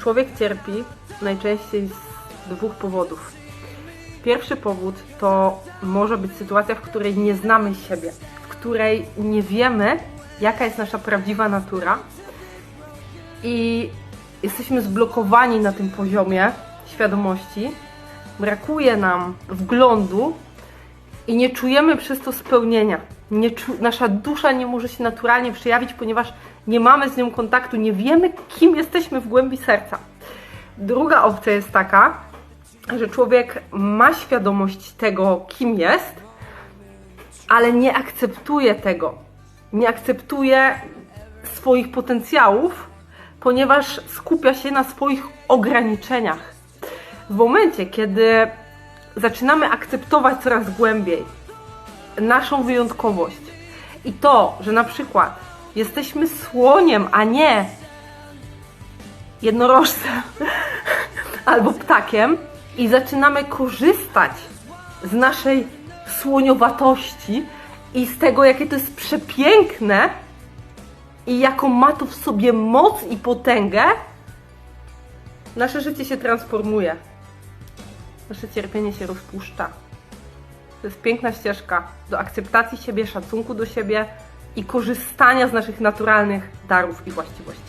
Człowiek cierpi najczęściej z dwóch powodów. Pierwszy powód to może być sytuacja, w której nie znamy siebie, w której nie wiemy, jaka jest nasza prawdziwa natura i jesteśmy zblokowani na tym poziomie świadomości, brakuje nam wglądu i nie czujemy przez to spełnienia. Nie czu- nasza dusza nie może się naturalnie przejawić, ponieważ nie mamy z nią kontaktu, nie wiemy, kim jesteśmy w głębi serca. Druga opcja jest taka, że człowiek ma świadomość tego, kim jest, ale nie akceptuje tego. Nie akceptuje swoich potencjałów, ponieważ skupia się na swoich ograniczeniach. W momencie, kiedy zaczynamy akceptować coraz głębiej naszą wyjątkowość i to, że na przykład jesteśmy słoniem, a nie jednorożcem albo ptakiem i zaczynamy korzystać z naszej słoniowatości i z tego, jakie to jest przepiękne i jaką ma to w sobie moc i potęgę, nasze życie się transformuje. Nasze cierpienie się rozpuszcza. To jest piękna ścieżka do akceptacji siebie, szacunku do siebie i korzystania z naszych naturalnych darów i właściwości.